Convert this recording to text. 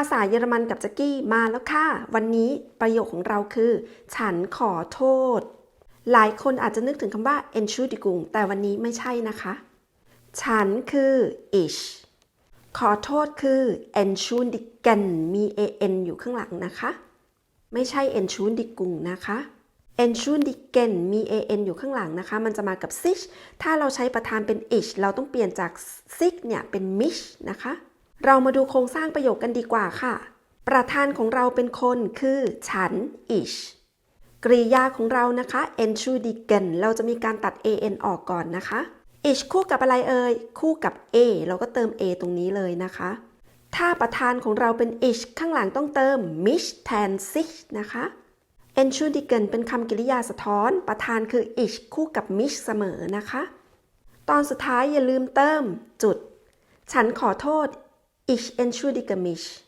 าษาเยอรมันกับจ็กกี้มาแล้วค่ะ วันนี้ประโยคของเราคือ ฉันขอโทษ หลายคนอาจจะนึกถึงคำว่า Entschuldigung แต่วันนี้ไม่ใช่นะคะ ฉันคือ ich ขอโทษคือ Entschuldigen มี an อยู่ข้างหลังนะคะ ไม่ใช่ Entschuldigung นะคะ Entschuldigen มี an อยู่ข้างหลังนะคะ มันจะมากับ sich ถ้าเราใช้ประธานเป็น ich เราต้องเปลี่ยนจาก sich เนี่ยเป็น mich นะคะ เรามาดูโครงสร้างประโยคกันดีกว่าค่ะ ประธานของเราเป็นคนคือ ฉัน ich กริยาของเรานะคะ entschuldigen เราจะมีการตัด an ออกก่อนนะคะ ich คู่กับอะไรเอ่ย คู่กับ a เราก็เติม a ตรงนี้เลยนะคะ ถ้าประธานของเราเป็น ich ข้างหลังต้องเติม mich แทน sich นะคะ entschuldigen เป็นคำกริยาสะท้อน ประธานคือ ich คู่กับ mich เสมอนะคะ ตอนสุดท้ายอย่าลืมเติมจุด ฉันขอโทษ ich entschuldige mich